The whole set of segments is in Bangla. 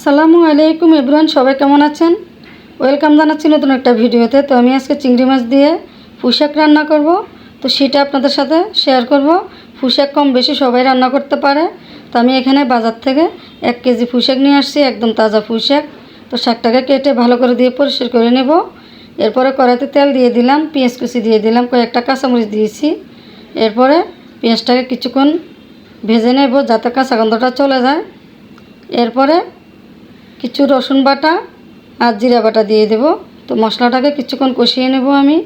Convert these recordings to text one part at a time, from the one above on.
আসসালামু আলাইকুম এভরিওয়ান, সবাই কেমন আছেন? ওয়েলকাম জানাচ্ছি নতুন একটা ভিডিওতে। তো আমি আজকে চিংড়ি মাছ দিয়ে পুঁশাক রান্না করব। তো সেটা আপনাদের সাথে শেয়ার করব। পুঁশাক কম বেশি সবাই রান্না করতে পারে। তো আমি এখানে বাজার থেকে এক কেজি পুঁশাক নিয়ে আসছি, একদম তাজা পুঁশাক তো শাকটাকে কেটে ভালো করে দিয়ে পরিষ্কার করে নেব। এরপরে কড়াইতে তেল দিয়ে দিলাম, পেঁয়াজ কুচি দিয়ে দিলাম, কয়েকটা কাঁচামরিচ দিয়েছি। এরপরে পেঁয়াজটাকে কিছুক্ষণ ভেজে নেব, যাতে কাঁচা গন্ধটা চলে যায়। এরপরে কিছু রসুন বাটা আর জিরা বাটা দিয়ে দেব। তো মশলাটাকে কিছুক্ষণ কষিয়ে নেব আমি।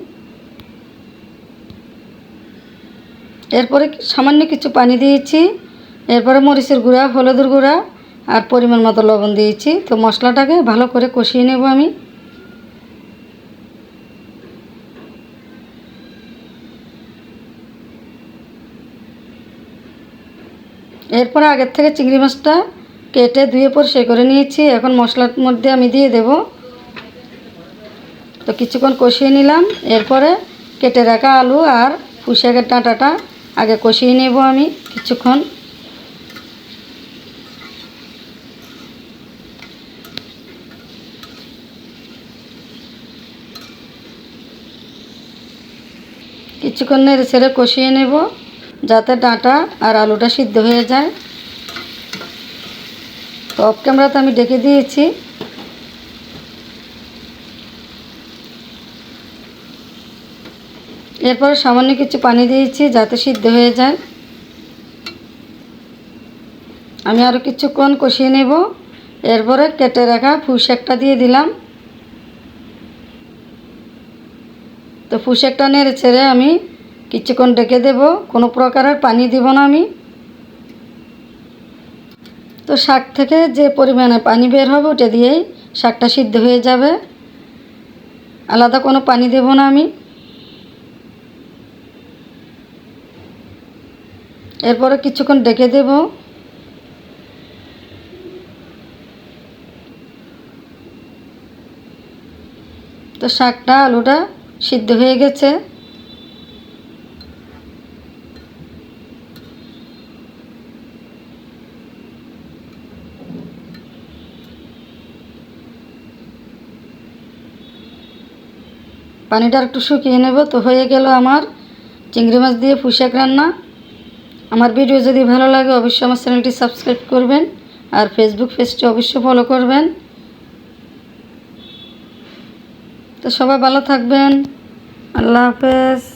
এরপরে সামান্য কিছু পানি দিয়েছি। এরপরে মরিচের গুঁড়া, হলুদের গুঁড়া আর পরিমাণ মতো লবণ দিয়েছি। তো মশলাটাকে ভালো করে কষিয়ে নেব আমি। এরপরে আগের থেকে চিংড়ি মাছটা কেটে ধুয়ে পরিষ্কার করে নিয়েছি। এখন মশলার মধ্যে আমি দিয়ে দেব। তো কিছুক্ষণ কষিয়ে নিলাম। এরপরে কেটে রাখা আলু আর পুঁশাকের ডাঁটাটা আগে কষিয়ে নেব আমি কিছুক্ষণ। কিছুক্ষণ নেড়ে ছেড়ে কষিয়ে নেব, যাতে ডাঁটা আর আলুটা সিদ্ধ হয়ে যায়। অফ ক্যামেরাতে আমি ডেকে দিয়েছি। এরপরে সামান্য কিছু পানি দিয়েছি যাতে সিদ্ধ হয়ে যায়। আমি আরও কিছুক্ষণ কষিয়ে নেব। এরপরে কেটে রাখা পুঁশাকটা দিয়ে দিলাম। তো পুঁশাকটা নেড়ে ছেড়ে আমি কিছুক্ষণ ডেকে দেব। কোনো প্রকারের পানি দিব না আমি। তো শাক থেকে যে পরিমাণে পানি বের হবে ওটা দিয়েই শাকটা সিদ্ধ হয়ে যাবে। আলাদা কোনো পানি দেব না আমি। এরপরে কিছুক্ষণ ডেকে দেব। তো শাকটা, আলুটা সিদ্ধ হয়ে গেছে। পানিটা একটু শুকিয়ে নেব তো হয়ে গেল আমার চিংড়ি মাছ দিয়ে পুঁশাক রান্না। আমার ভিডিও যদি ভালো লাগে অবশ্যই আমার চ্যানেলটি সাবস্ক্রাইব করবেন আর ফেসবুক পেজটি অবশ্যই ফলো করবেন। তো সবাই ভালো থাকবেন। আল্লাহ হাফেজ।